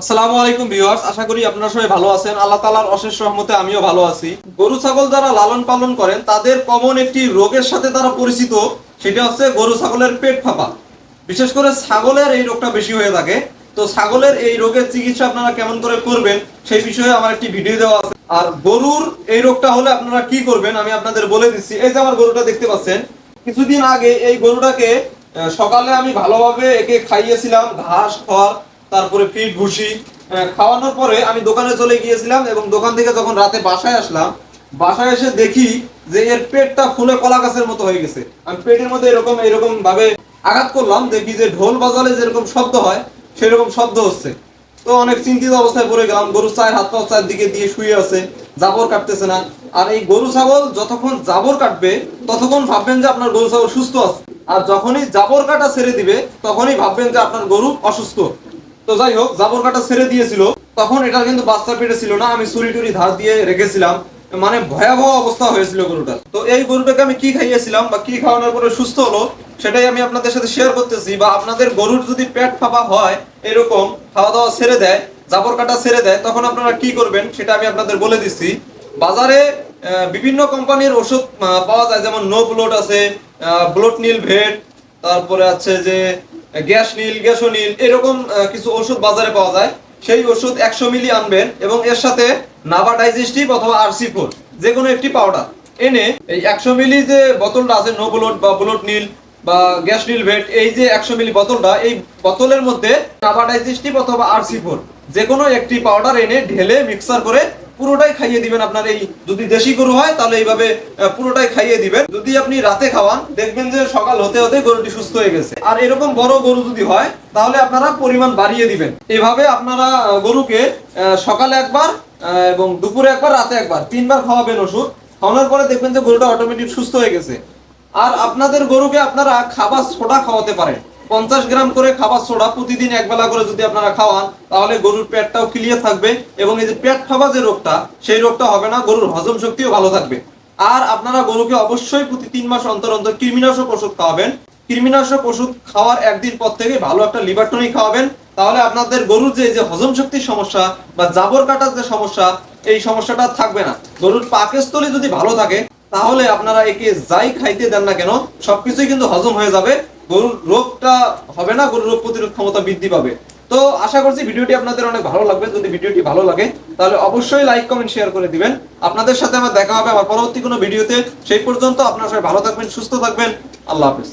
আসসালামু আলাইকুম ভিউয়ার্স, আশা করি আপনারা সবাই ভালো আছেন। আল্লাহ তাআলার অশেষ রহমতে আমিও ভালো আছি। গরু, ছাগল যারা লালন পালন করেন, তাদের কমন একটি রোগের সাথে তারা পরিচিত, সেটা হচ্ছে গরু, ছাগলের পেট ফাঁপা। বিশেষ করে ছাগলের এই রোগটা বেশি হয়ে থাকে। তো ছাগলের এই রোগের চিকিৎসা আপনারা কেমন করে করবেন, সেই বিষয়ে আমার একটি ভিডিও দেওয়া আছে। আর গরুর এই রোগটা হলে আপনারা কি করবেন, আমি আপনাদের বলে দিচ্ছি। এই যে আমার গরুটা দেখতে পাচ্ছেন, কিছুদিন আগে এই গরুটাকে সকালে আমি ভালোভাবে একে খাইয়েছিলাম, ঘাস, খড় তারপরে ফিট ভুসি খাওয়ানোর পরে আমি দোকানে চলে গিয়েছিলাম এবং দোকান থেকে যখন রাতে বাসায় আসলাম, বাসায় এসে দেখি যে এর পেটটা ফুলে কলা গাছের মতো হয়ে গেছে। আমি পেটের মধ্যে এরকম এরকম ভাবে আঘাত করলাম, দেখি যে ঢোল বাজালে যেরকম শব্দ হয়, সেরকম শব্দ হচ্ছে। তো অনেক চিন্তিত অবস্থায় পড়ে গেলাম গরু চায়ের হাত পা চায়ের দিকে দিয়ে শুয়ে আছে, জাবর কাটতেছে না। আর এই গরু ছাগল যতক্ষণ জাবর কাটবে, ততক্ষণ ভাববেন যে আপনার গরু ছাগল সুস্থ আছে। আর যখনই জাবর কাটা ছেড়ে দিবে, তখনই ভাববেন যে আপনার গরু অসুস্থ। তো যাই হোক, জাবর কাটা ছেড়ে দিয়েছিল। তখন এটা কিন্তু বাচ্চা পেটে ছিল না, আমি ছুরি টুরি ধার দিয়ে রেখেছিলাম। মানে ভয়াবহ অবস্থা হয়েছিল গরুটার। তো এই গরুটাকে আমি কি খাইয়েছিলাম বা কি খাওয়ানোর পরে সুস্থ হলো, সেটাই আমি আপনাদের সাথে শেয়ার করতেছি বা আপনাদের গরুর যদি পেট ফাঁপা হয় এরকম খাওয়া দাওয়া ছেড়ে দেয়, জাবর কাটা ছেড়ে দেয়, তখন আপনারা কি করবেন সেটা আমি আপনাদের বলে দিচ্ছি। বাজারে বিভিন্ন কোম্পানির ওষুধ পাওয়া যায়, যেমন নো ব্লোট আছে ব্লোট নীল ভেট তারপরে আছে যে গ্যাস নীল গ্যাসো নীল, এরকম কিছু ওষুধ বাজারে পাওয়া যায়। সেই ওষুধ একশো মিলি আনবেন এবং এর সাথে নাভা ডাইজেস্টিভ অথবা আরসি ফোর যে কোনো একটি পাউডার। এনে এই একশো মিলি যে বোতলটা আছে, নো ব্লোট বা ব্লোট নীল বা গ্যাস নীল ভেট, এই যে একশো মিলি বোতলটা, এই বোতলের মধ্যে নাভা ডাইজেস্টিভ অথবা আরসি ফোর যে কোনো একটি পাউডার এনে ঢেলে মিক্সার করে পুরোটাই খাইয়ে দিবেন আপনার এই যদি দেশি গরু হয়, তাহলে এইভাবে পুরোটাই খাইয়ে দিবেন। যদি আপনি রাতে খাওয়ান, দেখবেন যে সকাল হতে হতে গরুটি সুস্থ হয়ে গেছে। আর এরকম বড় গরু যদি হয়, তাহলে আপনারা পরিমাণ বাড়িয়ে দিবেন। এভাবে আপনারা গরুকে সকালে একবার এবং দুপুরে একবার, রাতে একবার, তিনবার খাওয়াবেন ওষুধ। খাওয়ানোর পরে দেখবেন যে গরুটা অটোমেটিক সুস্থ হয়ে গেছে। আর আপনাদের গরুকে আপনারা খাবার সোডা খাওয়াতে পারেন। পঞ্চাশ গ্রাম করে খাবার সোডা প্রতিদিন একবেলা করে যদি আপনারা খাওয়ান, তাহলে গরুর পেটটাও ক্লিয়ার থাকবে এবং এই যে পেট ফাঁপা যে রোগটা, সেই রোগটা হবে না, গরুর হজম শক্তিও ভালো থাকবে। আর আপনারা গরুকে অবশ্যই প্রতি তিন মাস অন্তর অন্তর কৃমিনাশক ওষুধ খাওয়াবেন। কৃমিনাশক ওষুধ খাওয়ার একদিন পর থেকে ভালো একটা লিভার টনিক খাওয়াবেন। তাহলে আপনাদের গরুর যে যে হজম শক্তির সমস্যা বা জাবর কাটার যে সমস্যা, এই সমস্যাটা থাকবে না। গরুর পাকস্থলী যদি ভালো থাকে, তাহলে আপনারা একে যাই খাইতে দেন না কেন, সবকিছুই কিন্তু হজম হয়ে যাবে। গরুর রোগটা হবে না, গরুর রোগ প্রতিরোধ ক্ষমতা বৃদ্ধি পাবে। তো আশা করছি ভিডিওটি আপনাদের অনেক ভালো লাগবে। যদি ভিডিওটি ভালো লাগে, তাহলে অবশ্যই লাইক, কমেন্ট, শেয়ার করে দিবেন। আপনাদের সাথে আমার দেখা হবে আমার পরবর্তী কোনো ভিডিওতে। সেই পর্যন্ত আপনারা সবাই ভালো থাকবেন, সুস্থ থাকবেন। আল্লাহ হাফিজ।